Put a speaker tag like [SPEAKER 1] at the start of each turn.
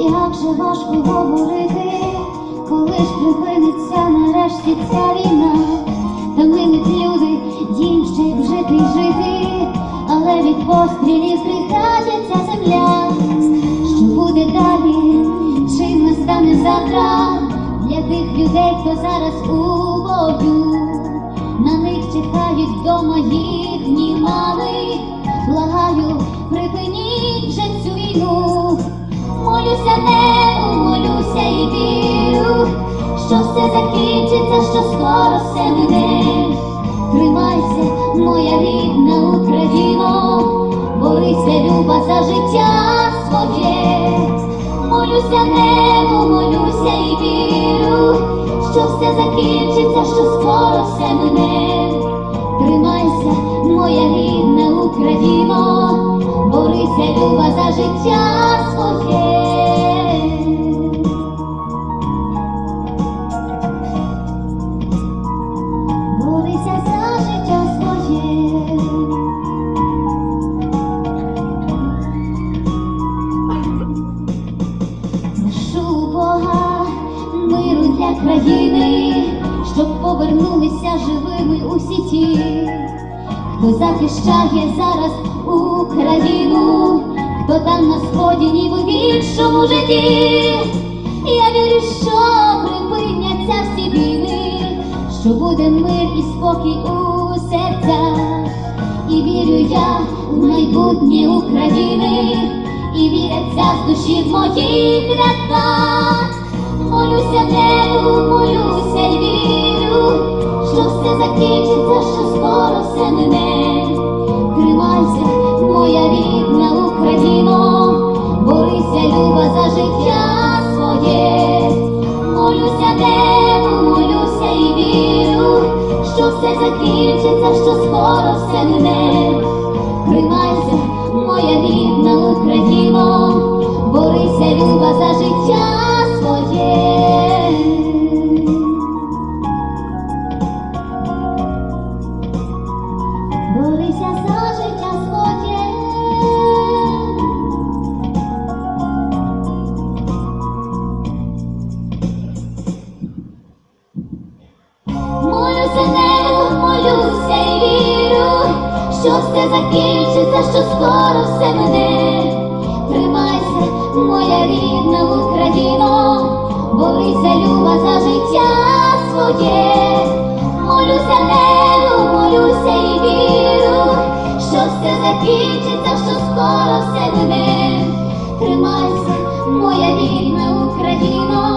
[SPEAKER 1] Як же важко говорити, коли ж припиниться нарешті ця війна, та милить люди, їм ще й жити й жити, але від пострілів трихатиться земля. Що буде далі, чим настане завтра для тих людей, хто зараз у бою, на них чекають вдома їхні мами. Благаю, припиніть вже цю війну. Небу, молюся і вірю, що все закінчиться, що скоро все мине. Тримайся, моя рідна Україно, борися, люба за життя своє. Молюся небу, молюся і вірю, що все закінчиться, що скоро все мине. Тримайся, моя рідна Україно, борися, люба за життя для країни, щоб повернулися живими усі ті, хто захищає зараз Україну, хто там на сході, ніби в іншому житті. Я вірю, що припиняться всі війни, що буде мир і спокій у серцях. І вірю я у майбутнє України, і віряться з душі в моїх рядах. Молюся небу, все закінчиться, що скоро все мине. Тримайся, моя рідна Україно, борися, люба за життя своє. Борися за життя своє. Небу, молюся і вірю, що все закінчиться, що скоро все мине. Тримайся, моя рідна Україно, борися, люба за життя своє. Молюся небу, молюся і вірю, що все закінчиться, що скоро все мине. Тримайся, моя рідна люба